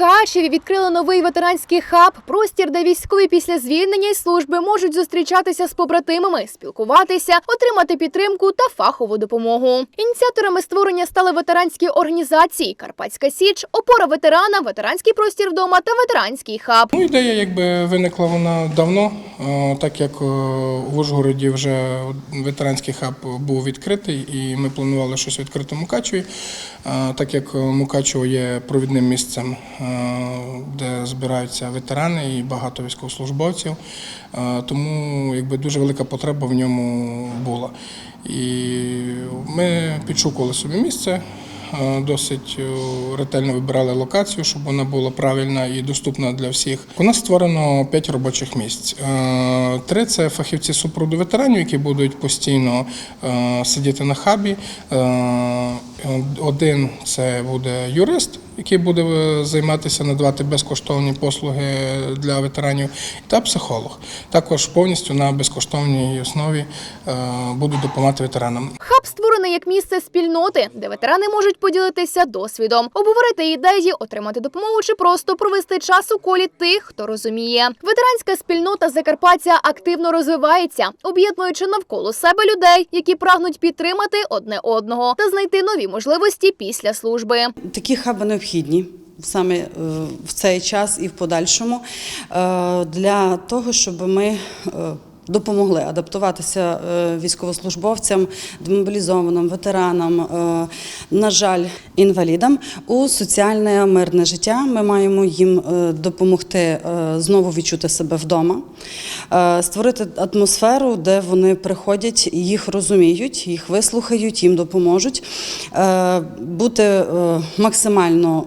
Мукачеві відкрили новий ветеранський хаб, простір, де військові після звільнення із служби можуть зустрічатися з побратимами, спілкуватися, отримати підтримку та фахову допомогу. Ініціаторами створення стали ветеранські організації Карпатська Січ, опора ветерана, ветеранський простір вдома та ветеранський хаб. Ну, ідея якби виникла вона давно, так як е, в Ужгороді вже ветеранський хаб був відкритий, і ми планували щось відкрити в Мукачеві, Е, так як Мукачево є провідним місцем, е, де збираються ветерани і багато військовослужбовців, Е, тому якби дуже велика потреба в ньому була. І ми підшукували собі місце. Е, Досить е, ретельно вибирали локацію, щоб вона була правильна і доступна для всіх. У нас створено 5 робочих місць. Е, Три це фахівці супроводу ветеранів, які будуть постійно сидіти на хабі. Один це буде юрист, який буде займатися, надавати безкоштовні послуги для ветеранів, та психолог. Також повністю на безкоштовній основі будуть допомагати ветеранам. Хаб як місце спільноти, де ветерани можуть поділитися досвідом, обговорити ідеї, отримати допомогу чи просто провести час у колі тих, хто розуміє. Ветеранська спільнота Закарпаття активно розвивається, об'єднуючи навколо себе людей, які прагнуть підтримати одне одного та знайти нові можливості після служби. Такі хаби необхідні. Саме е, в цей час і в подальшому е, для того, щоб ми е, допомогли адаптуватися е, військовослужбовцям, демобілізованим, ветеранам, е, на жаль, інвалідам у соціальне мирне життя. Ми маємо їм е, допомогти знову відчути себе вдома, створити атмосферу, де вони приходять, їх розуміють, їх вислухають, їм допоможуть, бути максимально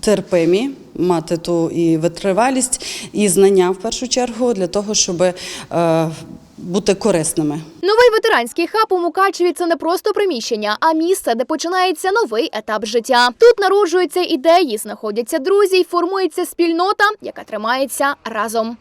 терпимі. Мати ту і витривалість, і знання в першу чергу для того, щоб е, бути корисними. Новий ветеранський хаб у Мукачеві це не просто приміщення, а місце, де починається новий етап життя. Тут народжуються ідеї, знаходяться друзі, й формується спільнота, яка тримається разом.